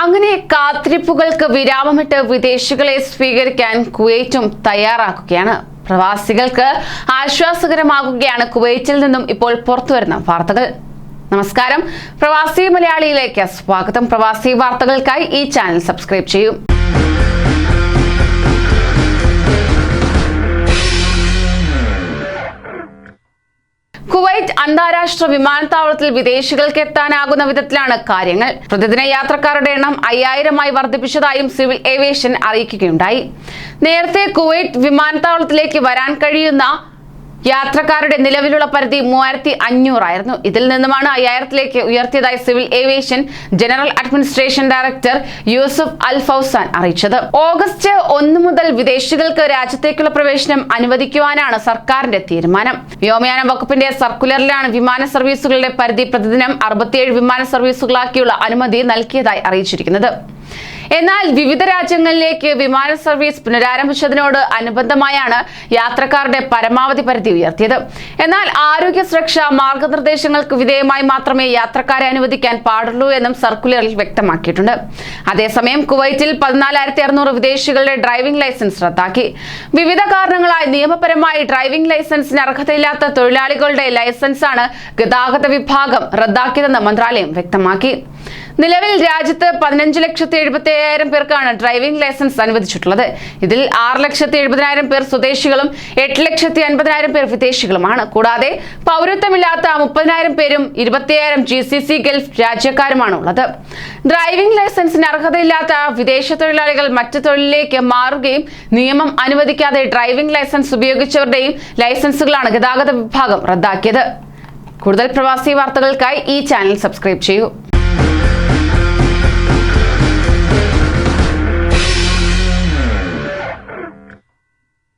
അങ്ങനെ കാത്തിരിപ്പുകൾക്ക് വിരാമമിട്ട് വിദേശികളെ സ്വീകരിക്കാൻ കുവൈറ്റും തയ്യാറാക്കുകയാണ്. പ്രവാസികൾക്ക് ആശ്വാസകരമാകുകയാണ് കുവൈറ്റിൽ നിന്നും ഇപ്പോൾ പുറത്തുവരുന്ന വാർത്തകൾ. നമസ്കാരം. പ്രവാസി മലയാളിയിലേക്ക് സ്വാഗതം. പ്രവാസി വാർത്തകൾക്കായി ഈ ചാനൽ സബ്സ്ക്രൈബ് ചെയ്യൂ. കുവൈറ്റ് അന്താരാഷ്ട്ര വിമാനത്താവളത്തിൽ വിദേശികൾക്ക് എത്താനാകുന്ന വിധത്തിലാണ് കാര്യങ്ങൾ. പ്രതിദിന യാത്രക്കാരുടെ എണ്ണം അയ്യായിരമായി വർദ്ധിപ്പിച്ചതായും സിവിൽ ഏവിയേഷൻ അറിയിക്കുകയുണ്ടായി. നേരത്തെ കുവൈറ്റ് വിമാനത്താവളത്തിലേക്ക് വരാൻ കഴിയുന്ന യാത്രക്കാരുടെ നിലവിലുള്ള പരിധി മൂവായിരത്തി അഞ്ഞൂറായിരുന്നു ഇതിൽ നിന്നുമാണ് അയ്യായിരത്തിലേക്ക് ഉയർത്തിയതായി civil aviation general administration director Yousuf Al Fauzan അറിയിച്ചത്. ഓഗസ്റ്റ് ഒന്ന് മുതൽ വിദേശികൾക്ക് രാജ്യത്തേക്കുള്ള പ്രവേശനം അനുവദിക്കുവാനാണ് സർക്കാരിന്റെ തീരുമാനം. വ്യോമയാന വകുപ്പിന്റെ സർക്കുലറിലാണ് വിമാന സർവീസുകളുടെ പരിധി പ്രതിദിനം അറുപത്തിയേഴ് വിമാന സർവീസുകളാക്കിയുള്ള അനുമതി നൽകിയതായി അറിയിച്ചിരിക്കുന്നത്. എന്നാൽ വിവിധ രാജ്യങ്ങളിലേക്ക് വിമാന സർവീസ് പുനരാരംഭിച്ചതിനോട് അനുബന്ധമായാണ് യാത്രക്കാരുടെ പരമാവധി പരിധി ഉയർത്തിയത്. എന്നാൽ ആരോഗ്യ സുരക്ഷ മാർഗനിർദ്ദേശങ്ങൾക്ക് വിധേയമായി മാത്രമേ യാത്രക്കാരെ അനുവദിക്കാൻ പാടുള്ളൂ എന്നും സർക്കുലറിൽ വ്യക്തമാക്കിയിട്ടുണ്ട്. അതേസമയം കുവൈറ്റിൽ പതിനാലായിരത്തി അറുന്നൂറ് വിദേശികളുടെ ഡ്രൈവിംഗ് ലൈസൻസ് റദ്ദാക്കി. വിവിധ കാരണങ്ങളായി നിയമപരമായി ഡ്രൈവിംഗ് ലൈസൻസിന് അർഹതയില്ലാത്ത തൊഴിലാളികളുടെ ലൈസൻസാണ് ഗതാഗത വിഭാഗം റദ്ദാക്കിയതെന്ന് മന്ത്രാലയം വ്യക്തമാക്കി. നിലവിൽ രാജ്യത്ത് പതിനഞ്ച് ലക്ഷത്തി എഴുപത്തി അയ്യായിരം പേർക്കാണ് ഡ്രൈവിംഗ് ലൈസൻസ് അനുവദിച്ചിട്ടുള്ളത്. ഇതിൽ ആറ് ലക്ഷത്തി എഴുപതിനായിരം പേർ സ്വദേശികളും എട്ട് ലക്ഷത്തി അൻപതിനായിരം പേർ വിദേശികളുമാണ്. കൂടാതെ പൗരത്വമില്ലാത്ത മുപ്പതിനായിരം പേരും ഇരുപത്തിയായിരം ജി സി സി ഗൾഫ് രാജ്യക്കാരുമാണ് ഉള്ളത് ഡ്രൈവിംഗ് ലൈസൻസിന് അർഹതയില്ലാത്ത വിദേശ തൊഴിലാളികൾ മറ്റു തൊഴിലിലേക്ക് മാറുകയും നിയമം അനുവദിക്കാതെ ഡ്രൈവിംഗ് ലൈസൻസ് ഉപയോഗിച്ചവരുടെയും ലൈസൻസുകളാണ് ഗതാഗത വിഭാഗം റദ്ദാക്കിയത്. കൂടുതൽ പ്രവാസി വാർത്തകൾക്കായി ഈ ചാനൽ സബ്സ്ക്രൈബ് ചെയ്യൂ.